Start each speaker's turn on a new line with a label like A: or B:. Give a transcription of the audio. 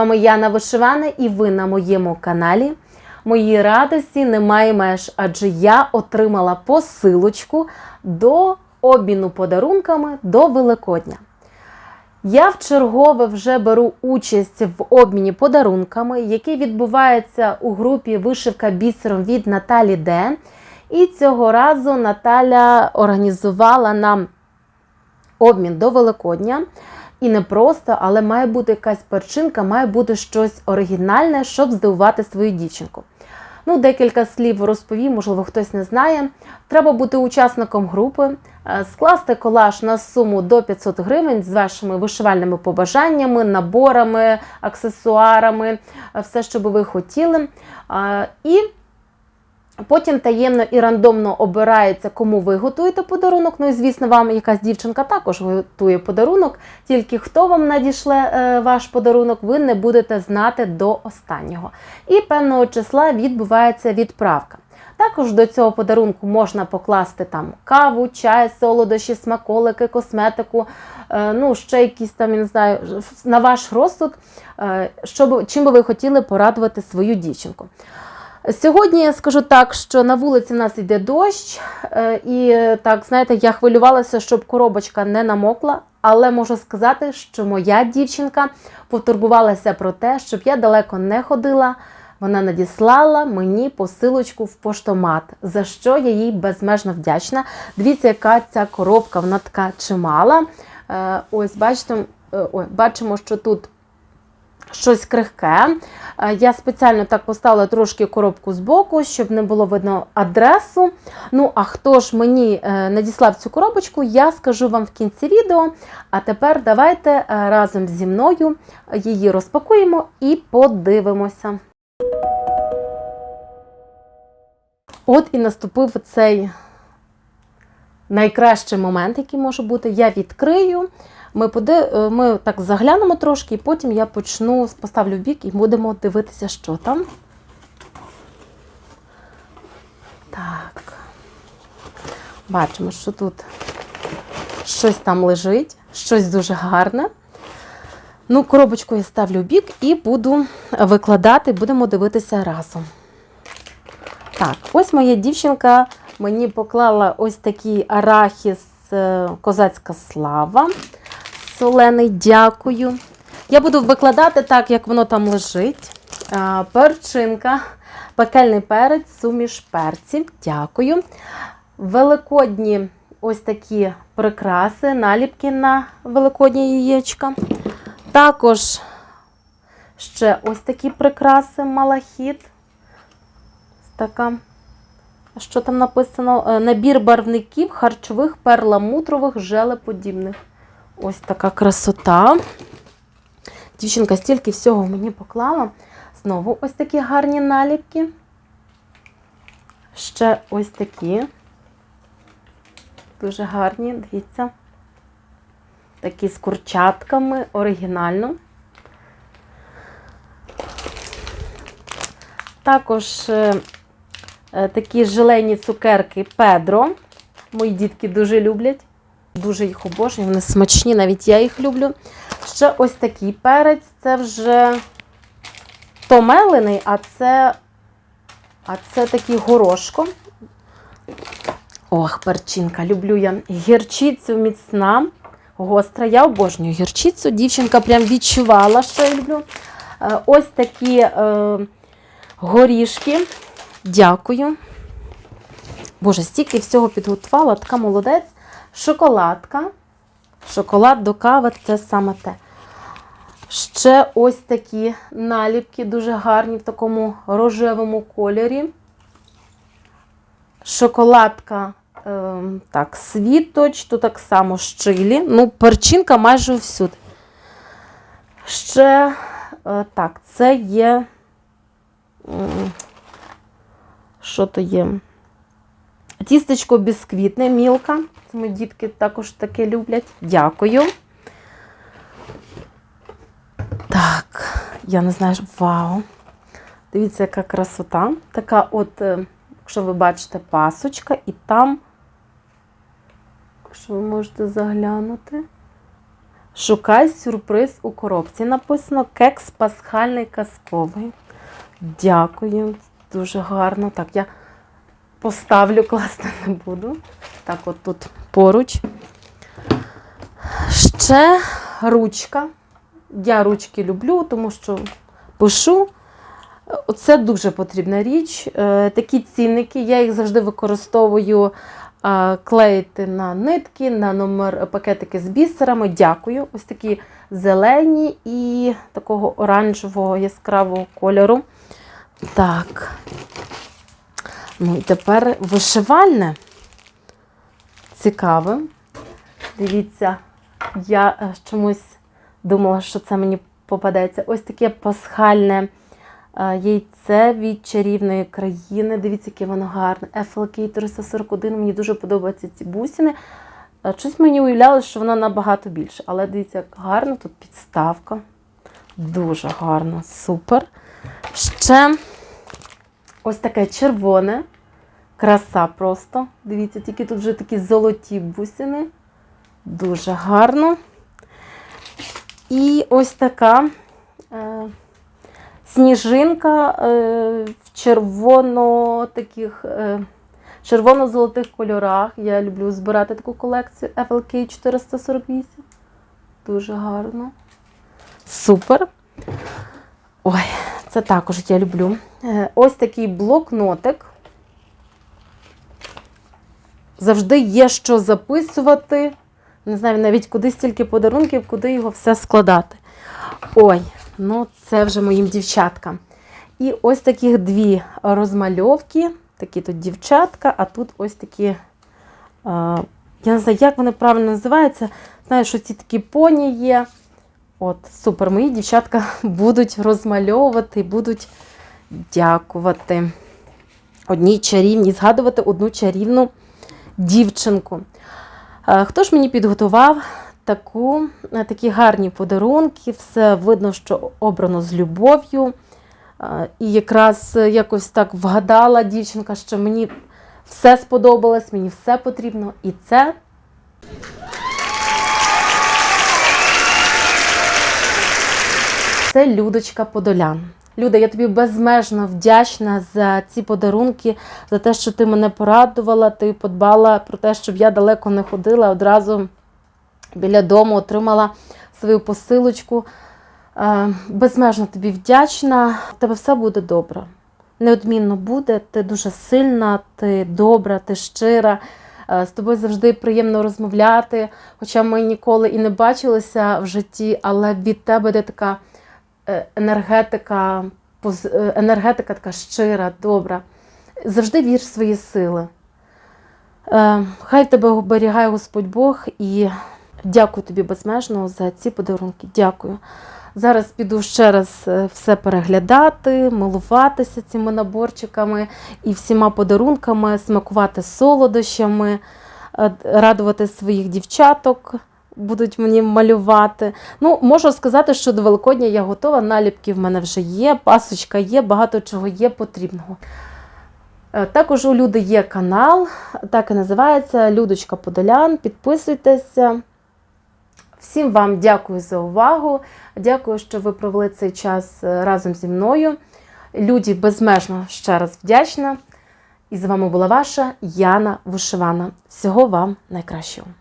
A: Вами Яна Вишивана і ви на моєму каналі. Моїй радості немає меж, адже я отримала посилочку до обміну подарунками до Великодня. Я вчергове вже беру участь в обміні подарунками, який відбувається у групі Вишивка бісером від Наталі Д. І цього разу Наталя організувала нам обмін до Великодня. І не просто, але має бути якась перчинка, має бути щось оригінальне, щоб здивувати свою дівчинку. Ну, декілька слів розповім, можливо, хтось не знає. Треба бути учасником групи, е, скласти колаж на суму до 500 гривень з вашими вишивальними побажаннями, наборами, аксесуарами, е, все, що би ви хотіли. Е, І Потім таємно і рандомно обирається, кому ви готуєте подарунок. Ну і звісно, вам якась дівчинка також готує подарунок. Тільки хто вам надішле е, ваш подарунок, ви не будете знати до останнього. І певного числа відбувається відправка. Також до цього подарунку можна покласти там каву, чай, солодощі, смаколики, косметику, е, ну ще якісь там, я не знаю, на ваш розсуд, е, щоб, чим би ви хотіли порадувати свою дівчинку. Сьогодні я скажу так, що на вулиці в нас йде дощ, е, і так, знаєте, я хвилювалася, щоб коробочка не намокла, але можу сказати, що моя дівчинка потурбувалася про те, щоб я далеко не ходила. Вона надіслала мені посилочку в поштомат, за що я їй безмежно вдячна. Дивіться, яка ця коробка, вона така чимала. Е, Ось, бачите, е, ой, бачимо, що тут щось крихке. Е, Я спеціально так поставила трошки коробку з боку, щоб не було видно адресу. Ну, а хто ж мені е, надіслав цю коробочку, я скажу вам в кінці відео. А тепер давайте е, разом зі мною її розпакуємо і подивимося. От і наступив цей найкращий момент, який може бути. Я відкрию. Ми поди... е, ми так заглянемо трошки, і потім я почну, поставлю бік і будемо дивитися, що там. Так. Бачимо, що тут щось там лежить, щось дуже гарне. Ну, коробочку я ставлю в бік і буду викладати, будемо дивитися разом. Так, ось моя дівчинка мені поклала ось такий арахіс е, козацька слава. Солений, дякую. Я буду викладати так, як воно там лежить. Перчинка, пекельний перець, суміш перців. Дякую. Великодні ось такі прикраси, наліпки на великодні яєчка. Також ще ось такі прикраси, малахіт. Така. Що там написано? Е, Набір барвників харчових, перламутрових, желеподібних. Ось така красота. Дівчинка стільки всього мені поклала. Знову ось такі гарні наліпки. Ще ось такі. Дуже гарні, дивіться. Такі з курчатками, оригінально. Також е, такі желені цукерки Педро. Мої дітки дуже люблять. Дуже їх обожнюю, вони смачні, навіть я їх люблю. Ще ось такий перець, це вже томелений, а це, а це такий горошко. Ох, перчинка, люблю я гірчицю міцна, гостра. Я обожнюю гірчицю. Дівчинка прям відчувала, що я люблю. Е, Ось такі е, горішки. Дякую. Боже, стільки всього підготувала, така молодець. Шоколадка. Шоколад до кави це саме те. Ще ось такі наліпки, дуже гарні в такому рожевому кольорі. Шоколадка, е, так, світоч, тут так само щилі. Ну, перчинка майже всюди. Ще, е, так, це є. Що то є? Тістечко бісквітне, мілка. Це мої дітки також таке люблять. Дякую. Так, я не знаю, вау. Дивіться, яка красота. Така от, е, якщо ви бачите, пасочка, і там, якщо ви можете заглянути, Шукай сюрприз у коробці. Написано кекс пасхальний казковий. Дякую, дуже гарно. Так, я поставлю, класти не буду. Так, от тут поруч. Ще ручка. Я ручки люблю, тому що пишу. Це дуже потрібна річ. Е, Такі цінники, я їх завжди використовую е, клеїти на нитки, на номер пакетики з бісерами. Дякую. Ось такі зелені і такого оранжевого яскравого кольору. Так. Ну і тепер вишивальне. Цікаве. Дивіться, я е, чомусь думала, що це мені попадеться. Ось таке пасхальне е, яйце від чарівної країни. Дивіться, яке воно гарне. FLK 341. Мені дуже подобаються ці бусини. Е, Щось мені уявлялося, що воно набагато більше. Але дивіться, як гарно, тут підставка. Дуже гарно, супер. Ще ось таке червоне. Краса просто. Дивіться, тільки тут вже такі золоті бусини. Дуже гарно. І ось така е, сніжинка е, в червоно таких, е, червоно-золотих кольорах. Я люблю збирати таку колекцію FLK 448. Дуже гарно. Супер. Ой, це також я люблю. Е, ось такий блокнотик. Завжди є що записувати. Не знаю навіть куди стільки подарунків, куди його все складати. Ой, ну це вже моїм дівчаткам. І ось таких дві розмальовки. Такі тут дівчатка, а тут ось такі. е, Я не знаю, як вони правильно називаються. Знаю, що ці такі поні є. От, супер, мої дівчатка будуть розмальовувати, будуть дякувати одній чарівній, згадувати одну чарівну дівчинку. Е, Хто ж мені підготував таку, е, такі гарні подарунки? Все видно, що обрано з любов'ю. Е, І якраз якось так вгадала дівчинка, що мені все сподобалось, мені все потрібно. І це Це Людочка Подолян. Люда, я тобі безмежно вдячна за ці подарунки, за те, що ти мене порадувала, ти подбала про те, щоб я далеко не ходила. Одразу біля дому отримала свою посилочку. Е, Безмежно тобі вдячна. В тебе все буде добре. Неодмінно буде. Ти дуже сильна, ти добра, ти щира. Е, З тобою завжди приємно розмовляти. Хоча ми ніколи і не бачилися в житті, але від тебе йде така енергетика, е, енергетика така щира, добра. Завжди вір в свої сили. Е, Хай тебе оберігає Господь Бог і дякую тобі безмежно за ці подарунки. Дякую. Зараз піду ще раз е, все переглядати, милуватися цими наборчиками і всіма подарунками, смакувати солодощами, е, радувати своїх дівчаток. Будуть мені малювати. Ну, можу сказати, що до Великодня я готова. Наліпки в мене вже є, пасочка є, багато чого є потрібного. Е, Також у Люди є канал, так і називається Людочка Подолян. Підписуйтеся. Всім вам дякую за увагу. Дякую, що ви провели цей час е, разом зі мною. Люді безмежно ще раз вдячна. І з вами була ваша Яна Вишивана. Всього вам найкращого.